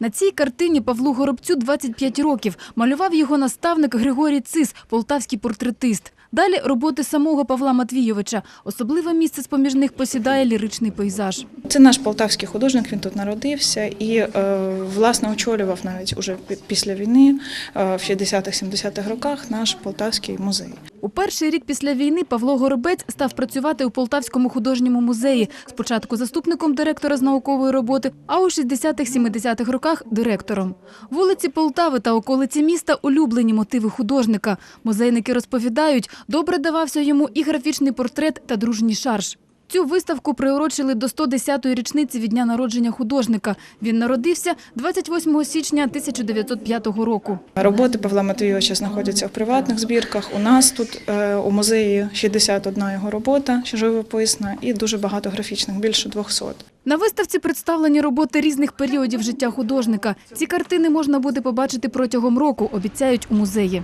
На цій картині Павлу Горобцю 25 років. Малював його наставник Григорій Цис, полтавський портретист. Далі роботи самого Павла Матвійовича. Особливе місце з-поміж них посідає ліричний пейзаж. Це наш полтавський художник, він тут народився і е, власне очолював навіть уже після війни е, в 60-70-х роках наш полтавський музей. У перший рік після війни Павло Горобець став працювати у Полтавському художньому музеї. Спочатку заступником директора з наукової роботи, а у 60-70-х роках директором. Вулиці Полтави та околиці міста – улюблені мотиви художника. Музейники розповідають, добре давався йому і графічний портрет та дружній шарж. Цю виставку приурочили до 110-ї річниці від дня народження художника. Він народився 28 січня 1905 року. Роботи Павла Матвійовича знаходяться в приватних збірках. У нас тут е, у музеї 61 його робота що живописна і дуже багато графічних, більше 200. На виставці представлені роботи різних періодів життя художника. Ці картини можна буде побачити протягом року, обіцяють у музеї.